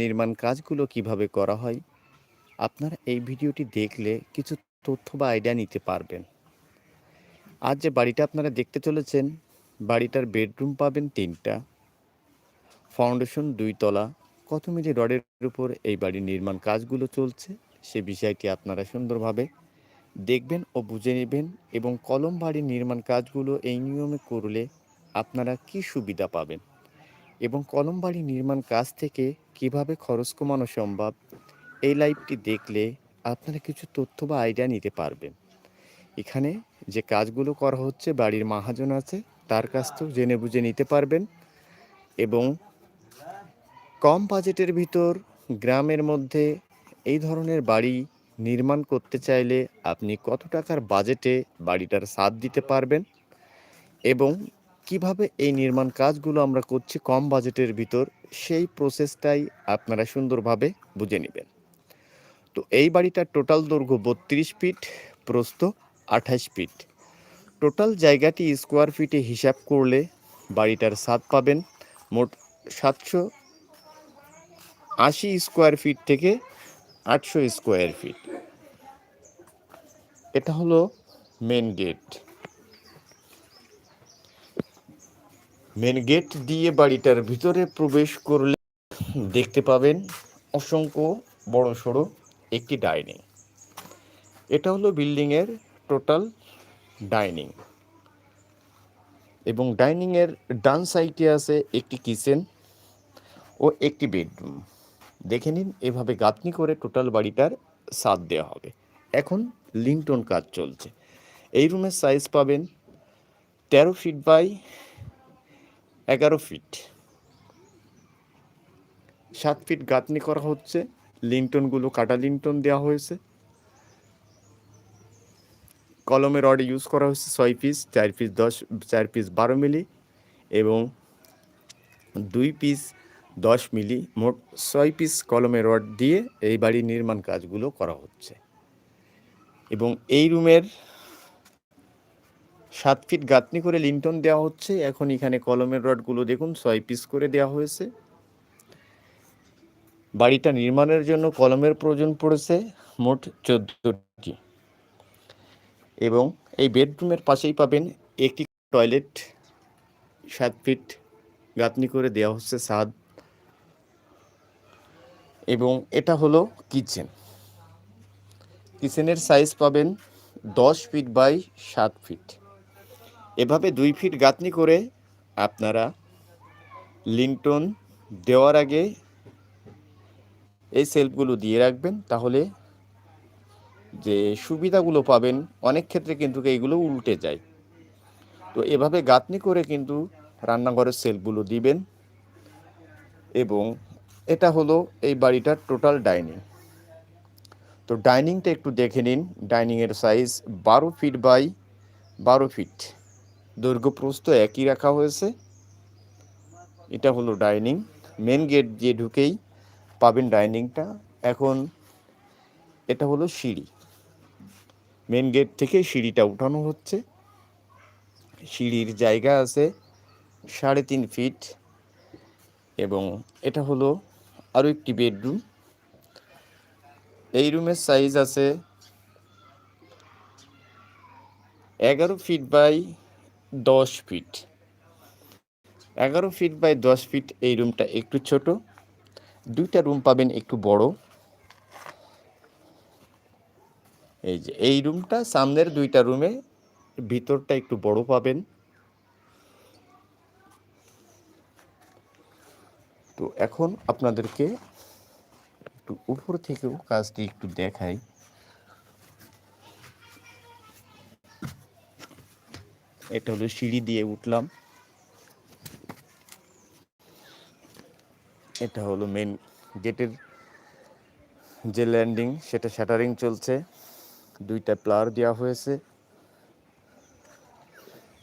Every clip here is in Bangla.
নির্মাণ কাজগুলো কীভাবে করা হয়, আপনারা এই ভিডিওটি দেখলে কিছু তথ্য বা আইডিয়া নিতে পারবেন। আজ যে বাড়িটা আপনারা দেখতে চলেছেন, বাড়িটার বেডরুম পাবেন তিনটা। ফাউন্ডেশন দুই তলা কত মিলি রডের উপর এই বাড়ির নির্মাণ কাজগুলো চলছে, সে বিষয়টি আপনারা সুন্দরভাবে দেখবেন ও বুঝে নেবেন এবং কলম বাড়ির নির্মাণ কাজগুলো এই নিয়মে করলে আপনারা কি সুবিধা পাবেন। এবং কলম বাড়ি নির্মাণ কাজ থেকে কীভাবে খরচ কমানো সম্ভব, এই লাইভটি দেখলে আপনারা কিছু তথ্য বা আইডিয়া নিতে পারবেন। এখানে যে কাজগুলো করা হচ্ছে বাড়ির মহাজন আছে, তার কাছ তো জেনে বুঝে নিতে পারবেন এবং কম বাজেটের ভিতর গ্রামের মধ্যে এই ধরনের বাড়ি নির্মাণ করতে চাইলে আপনি কত টাকার বাজেটে বাড়িটার সাথ দিতে পারবেন এবং কীভাবে এই নির্মাণ কাজগুলো আমরা করছি কম বাজেটের ভিতর, সেই প্রসেসটাই আপনারা সুন্দরভাবে বুঝে নেবেন। তো এই বাড়িটার টোটাল দৈর্ঘ্য বত্রিশ ফিট, প্রস্থ আঠাশ ফিট। টোটাল জায়গাটি স্কোয়ার ফিটে হিসাব করলে বাড়িটার স্বাদ পাবেন মোট সাতশো আশি স্কোয়ার ফিট থেকে আটশো স্কোয়ার ফিট এটা হলো মেন গেট মেন গেট দিয়ে বাড়িটার ভিতরে প্রবেশ করলে দেখতে পাবেন অসংখ্য বড় সড়ো একটি ডাইনিং। এটা হলো বিল্ডিংয়ের টোটাল ডাইনিং। এবং ডাইনিংয়ের ডান সাইডে আছে একটি কিচেন ও একটি বেডরুম। দেখে নিন, এভাবে গাঁথনি করে টোটাল বাড়িটার সাদ দেওয়া হবে। এখন লিংটন কাজ চলছে। এই রুমের সাইজ পাবেন তেরো ফিট বাই এগারো ফিট। সাত ফিট গাঁথনি করা হচ্ছে। লিংটনগুলো কাটা লিংটন দেওয়া হয়েছে। কলমের রড ইউজ করা হয়েছে ছয় পিস, চার পিস দশ, চার পিস বারো মিলি এবং দুই পিস দশ মিলি মোট ছয় পিস কলমের রড দিয়ে এই বাড়ির নির্মাণ কাজগুলো করা হচ্ছে। এবং এই রুমের সাত ফিট গাঁথনি করে লিন্টন দেওয়া হচ্ছে। এখন এখানে কলমের রডগুলো দেখুন, ছয় পিস করে দেওয়া হয়েছে। বাড়িটা নির্মাণের জন্য কলমের প্রয়োজন পড়েছে, মোট চোদ্দটি। এবং এই বেডরুমের পাশেই পাবেন একটি টয়লেট, সাত ফিট গাঁথনি করে দেওয়া হচ্ছে ছাদ এবং এটা হলো কিচেন। কিচেনের সাইজ পাবেন দশ ফিট বাই সাত ফিট। এভাবে দুই ফিট গাঁথনি করে আপনারা লিন্টন দেওয়ার আগে এই সেলফগুলো দিয়ে রাখবেন, তাহলে যে সুবিধাগুলো পাবেন, অনেক ক্ষেত্রে কিন্তু এইগুলো উল্টে যায়। তো এভাবে গাঁথনি করে কিন্তু রান্নাঘরের সেলফগুলো দিবেন এবং এটা হলো এই বাড়িটার টোটাল ডাইনিং। তো ডাইনিংটা একটু দেখে নিন। ডাইনিংয়ের সাইজ বারো ফিট বাই বারো ফিট। দৈর্ঘ্য প্রস্থ একই রাখা হয়েছে। এটা হলো ডাইনিং। মেন গেট দিয়ে ঢুকেই পাবেন ডাইনিংটা। এখন এটা হলো সিঁড়ি। মেন গেট থেকে সিঁড়িটা উঠানো হচ্ছে। সিঁড়ির জায়গা আছে সাড়ে তিন ফিট এবং এটা হলো আরও একটি বেডরুম। এই রুমের সাইজ আছে এগারো ফিট বাই দশ ফিট এগারো ফিট বাই দশ ফিট এই রুমটা একটু ছোট। দুইটা রুম পাবেন একটু বড়। এই যে, এই রুমটা সামনের দুইটা রুমে ভিতরটা একটু বড় পাবেন। তো এখন আপনাদেরকে একটু উপর থেকেও কাজটি একটু দেখাই। এটা হলো সিঁড়ি দিয়ে উঠলাম। এটা হলো মেন গেটের যে ল্যান্ডিং সেটা শ্যাটারিং চলছে। দুইটা প্লার দেওয়া হয়েছে।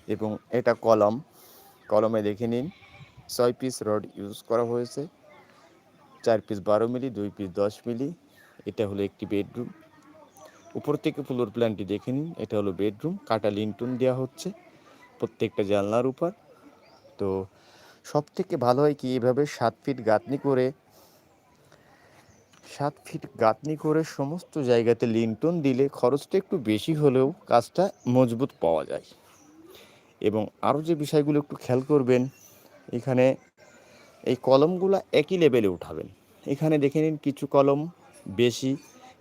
এবং এটা কলম। কলমে দেখে নিন, ছয় পিস রড ইউজ করা হয়েছে। চার পিস বারো মিলি, দুই পিস দশ মিলি। এটা হলো একটি বেডরুম উপর থেকে ফ্লোর প্ল্যানটি দেখে নিন, এটা হলো বেডরুম কাটা লিন্টন দেওয়া হচ্ছে। প্রত্যেকটা জানলার উপর। তো সব থেকে ভালো হয় কি, এভাবে সাত ফিট গাঁথনি করে, সাত ফিট গাঁথনি করে সমস্ত জায়গাতে লিন্টন দিলে খরচটা একটু বেশি হলেও কাজটা মজবুত পাওয়া যায়। এবং আরও যে বিষয়গুলো একটু খেয়াল করবেন, এখানে এই কলমগুলো একই লেভেলে উঠাবেন। এখানে দেখে নিন কিছু কলম বেশি,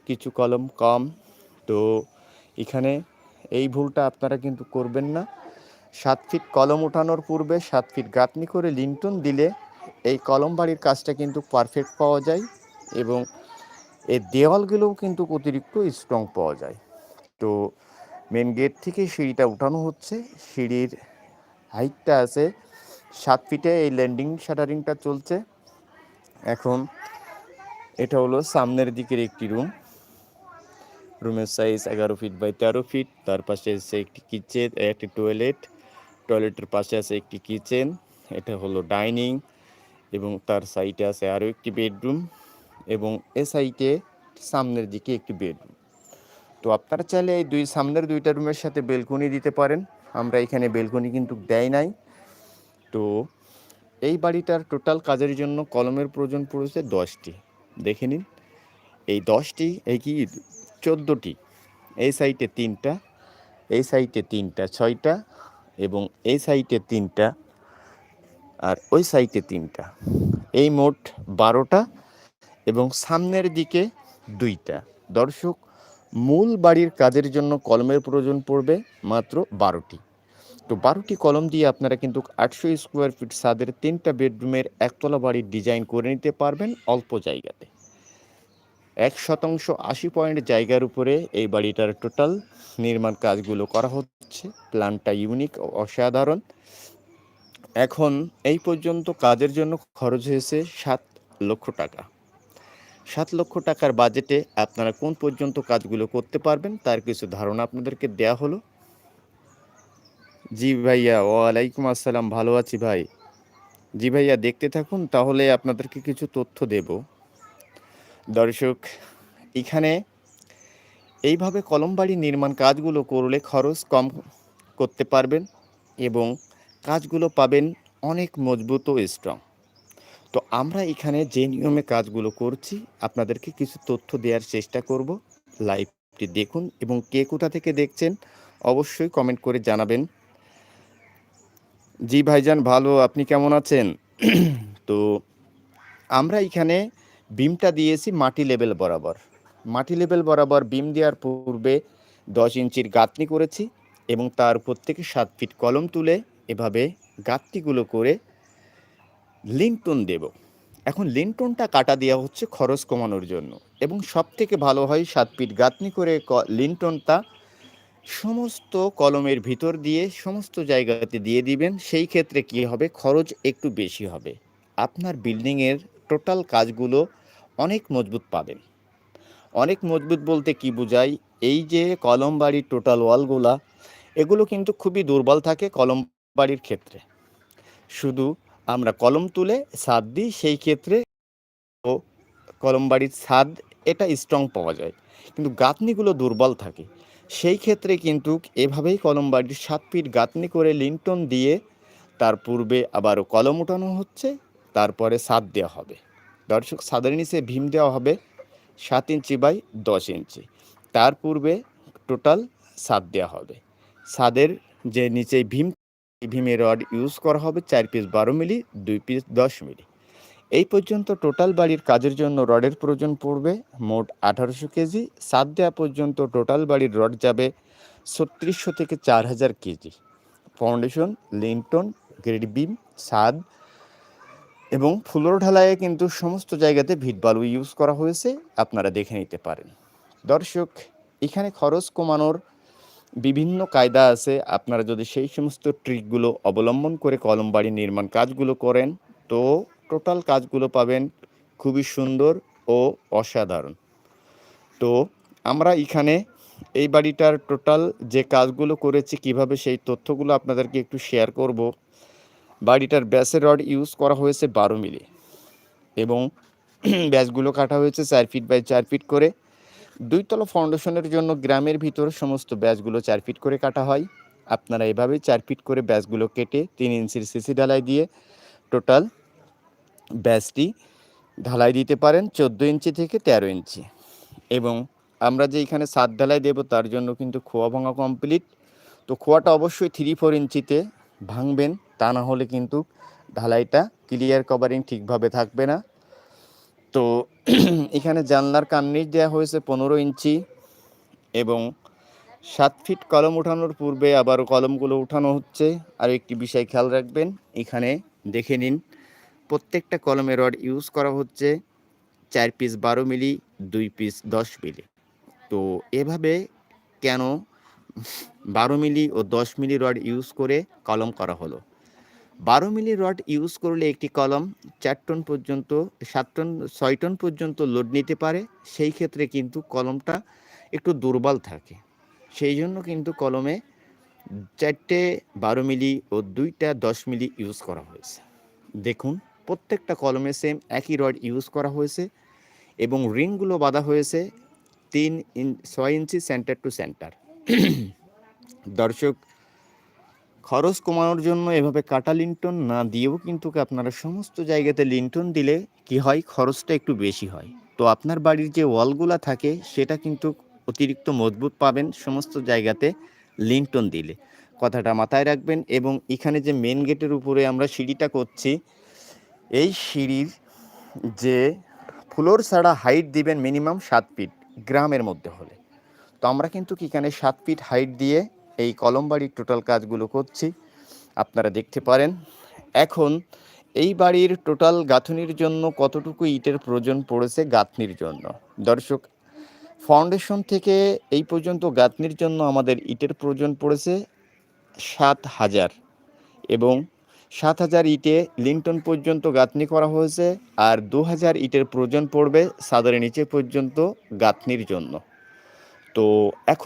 কিছু কলম কম। তো এখানে এই ভুলটা আপনারা কিন্তু করবেন না। সাত ফিট কলম উঠানোর পূর্বে সাত ফিট গাঁথনি করে লিন্টন দিলে এই কলম বাড়ির কাজটা কিন্তু পারফেক্ট পাওয়া যায় এবং এই দেওয়ালগুলোও কিন্তু অতিরিক্ত স্ট্রং পাওয়া যায়। তো মেন গেট থেকে সিঁড়িটা উঠানো হচ্ছে। সিঁড়ির হাইটটা আছে সাত ফিটে, এই ল্যান্ডিং শাটারিংটা চলছে। এখন এটা হলো সামনের দিকের একটি রুম রুমের সাইজ এগারো ফিট বাই তেরো ফিট তার পাশে একটি কিচেন একটি টয়লেট টয়লেটের পাশে আছে একটি কিচেন, এটা হলো ডাইনিং এবং তার সাইডে আছে আরও একটি বেডরুম এবং এ সাইডে সামনের দিকে একটি বেডরুম। তো আপনারা চাইলে এই দুই, সামনের দুইটা রুমের সাথে বেলকনি দিতে পারেন। আমরা এখানে বেলকনি কিন্তু দেয় নাই। তো এই বাড়িটার টোটাল কাজের জন্য কলমের প্রয়োজন পড়েছে দশটি। দেখে নিন, এই দশটি, এই কি, চোদ্দোটি। এই সাইডে তিনটা, এই সাইডে তিনটা, ছয়টা এবং এই সাইটে তিনটা আর ওই সাইটে তিনটা। এই মোট বারোটা এবং সামনের দিকে দুইটা। দর্শক, মূল বাড়ির কাজের জন্য কলমের প্রয়োজন পড়বে মাত্র বারোটি। তো বারোটি কলম দিয়ে আপনারা কিন্তু আটশো স্কোয়ার ফিট সাদের তিনটা বেডরুমের একতলা বাড়ির ডিজাইন করে নিতে পারবেন অল্প জায়গাতে। এক শতাংশ আশি পয়েন্ট জায়গার উপরে এই বাড়িটার টোটাল নির্মাণ কাজগুলো করা হচ্ছে। প্ল্যানটা ইউনিক অসাধারণ। এখন এই পর্যন্ত কাজের জন্য খরচ হয়েছে সাত লক্ষ টাকা। সাত লক্ষ টাকার বাজেটে আপনারা কোন পর্যন্ত কাজগুলো করতে পারবেন তার কিছু ধারণা আপনাদেরকে দেয়া হলো। জি ভাইয়া, ওয়ালাইকুম আসসালাম। ভালো আছি ভাই। জি ভাইয়া, দেখতে থাকুন, তাহলে আপনাদেরকে কিছু তথ্য দেব। দর্শক, এখানে এইভাবে কলমবাড়ি নির্মাণ কাজগুলো করলে খরচ কম করতে পারবেন এবং কাজগুলো পাবেন অনেক মজবুত ও স্ট্রং তো আমরা এখানে যে নিয়মে কাজগুলো করছি, আপনাদেরকে কিছু তথ্য দেওয়ার চেষ্টা করব। লাইভটি দেখুন এবং কে কোথা থেকে দেখছেন, অবশ্যই কমেন্ট করে জানাবেন। জি ভাইজান, ভালো, আপনি কেমন আছেন? তো আমরা এখানে বিমটা দিয়েছি মাটি লেভেল বরাবর। মাটি লেভেল বরাবর বিম দেওয়ার পূর্বে দশ ইঞ্চির গাঁথনি করেছি এবং তার উপর থেকে সাত ফিট কলম তুলে এভাবে গাঁথনিগুলো করে লিন্টন দেব। এখন লিন্টনটা কাটা দেওয়া হচ্ছে খরচ কমানোর জন্য এবং সব থেকে ভালো হয় সাত ফিট গাঁথনি করে লিন্টনটা সমস্ত কলমের ভিতর দিয়ে সমস্ত জায়গাতে দিয়ে দিবেন। সেই ক্ষেত্রে কি হবে? খরচ একটু বেশি হবে। আপনার বিল্ডিংয়ের টোটাল কাজগুলো অনেক মজবুত পাবেন। অনেক মজবুত বলতে কি বোঝায় এই যে কলম বাড়ির টোটাল ওয়ালগুলা, এগুলো কিন্তু খুবই দুর্বল থাকে কলম বাড়ির ক্ষেত্রে। শুধু আমরা কলম তুলে ছাদ দিই, সেই ক্ষেত্রে ও কলম বাড়ির ছাদ, এটা স্ট্রং পাওয়া যায়। কিন্তু গাঁথনিগুলো দুর্বল থাকে। সেই ক্ষেত্রে কিন্তু এভাবেই কলম বাড়ির সাত ফিট গাঁথনি করে লিন্টন দিয়ে তার পূর্বে আবারও কলম উঠানো হচ্ছে। তারপরে ছাদ দেওয়া হবে। দর্শক ছাদের নিচে ভীম দেওয়া হবে সাত ইঞ্চি বাই দশ ইঞ্চি। তার পূর্বে টোটাল ছাদ দেওয়া হবে। সাদের যে নিচে ভীম ভীমের রড ইউজ করা হবে চার পিস বারো মিলি, দুই পিস দশ মিলি। এই পর্যন্ত টোটাল বাড়ির কাজের জন্য রডের প্রয়োজন পড়বে মোট আঠারোশো কেজি। সাত দেওয়া পর্যন্ত টোটাল বাড়ির রড যাবে ছত্রিশশো থেকে চার হাজার KG. Foundation lintel grade beam ছাদ এবং ফ্লোর ঢালাইয়ে কিন্তু সমস্ত জায়গাতে ভিট বালু ইউজ করা হয়েছে, আপনারা দেখে নিতে পারেন। দর্শক, এখানে খরচ কমানোর বিভিন্ন কায়দা আছে। আপনারা যদি সেই সমস্ত ট্রিকগুলো অবলম্বন করে কলম বাড়ি নির্মাণ কাজগুলো করেন, তো টোটাল কাজগুলো পাবেন খুবই সুন্দর ও অসাধারণ। তো আমরা এখানে এই বাড়িটার টোটাল যে কাজগুলো করেছি, কীভাবে সেই তথ্যগুলো আপনাদেরকে একটু শেয়ার করব বাড়িটার ব্যাসের রড ইউজ করা হয়েছে বারো মিলি এবং ব্যাসগুলো কাটা হয়েছে চার ফিট বাই চার ফিট করে। দুইতলা ফাউন্ডেশনের জন্য গ্রামের ভিতর সমস্ত ব্যাসগুলো চার ফিট করে কাটা হয়। আপনারা এভাবে চার ফিট করে ব্যাসগুলো কেটে তিন ইঞ্চির সিসি ঢালাই দিয়ে টোটাল ব্যাসটি ঢালাই দিতে পারেন চোদ্দ ইঞ্চি থেকে তেরো ইঞ্চি। এবং আমরা যে এখানে সাত ঢালাই দেব তার জন্য কিন্তু খোয়া ভাঙা কমপ্লিট তো খোয়াটা অবশ্যই থ্রি ফোর ইঞ্চিতে ভাঙবেন। তা না হলে কিন্তু ঢালাইটা ক্লিয়ার কভারিং ঠিকভাবে থাকবে না। তো এখানে জানলার কান্নির দেওয়া হয়েছে পনেরো ইঞ্চি এবং সাত ফিট কলম ওঠানোর পূর্বে আবার কলমগুলো উঠানো হচ্ছে। আর একটি বিষয় খেয়াল রাখবেন, এখানে দেখে নিন, প্রত্যেকটা কলমে রড ইউজ করা হচ্ছে চার পিস বারো মিলি, দুই পিস দশ মিলি। তো এভাবে কেন বারো মিলি ও দশ মিলি রড ইউজ করে কলম করা হলো? বারো মিলি রড ইউজ করলে একটি কলম চার টন পর্যন্ত, সাত টন, ছয় টন পর্যন্ত লোড নিতে পারে। সেই ক্ষেত্রে কিন্তু কলমটা একটু দুর্বল থাকে। সেই জন্য কিন্তু কলমে চারটে বারো মিলি ও দুইটা দশ মিলি ইউজ করা হয়েছে। দেখুন, প্রত্যেকটা কলমে সেম একই রড ইউজ করা হয়েছে এবং রিংগুলো বাঁধা হয়েছে তিন ইন, ছয় ইঞ্চি সেন্টার টু সেন্টার দর্শক খরচ কমানোর জন্য এভাবে কাটা লিন্টন না দিয়েও কিন্তু আপনারা সমস্ত জায়গাতে লিন্টন দিলে কি হয়? খরচটা একটু বেশি হয়। তো আপনার বাড়ির যে ওয়ালগুলা থাকে, সেটা কিন্তু অতিরিক্ত মজবুত পাবেন সমস্ত জায়গাতে লিন্টন দিলে। কথাটা মাথায় রাখবেন এবং এখানে যে মেন গেটের উপরে আমরা সিঁড়িটা করছি, এই সিঁড়ির যে ফ্লোর ছাড়া হাইট দিবেন মিনিমাম সাত ফিট গ্রামের মধ্যে হলে। তো আমরা কিন্তু এখানে সাত ফিট হাইট দিয়ে এই কলম বাড়ির টোটাল কাজগুলো করছি। আপনারা দেখতে পারেন, এখন এই বাড়ির টোটাল গাঁথনির জন্য কতটুকু ইটের প্রয়োজন পড়েছে গাঁথনির জন্য? দর্শক ফাউন্ডেশন থেকে এই পর্যন্ত গাঁথনির জন্য আমাদের ইটের প্রয়োজন পড়েছে সাত হাজার এবং সাত হাজার ইটে লিন্টন পর্যন্ত গাঁথনি করা হয়েছে আর দু হাজার ইটের প্রয়োজন পড়বে সাদরের নিচে পর্যন্ত গাঁথনির জন্য। তো এখন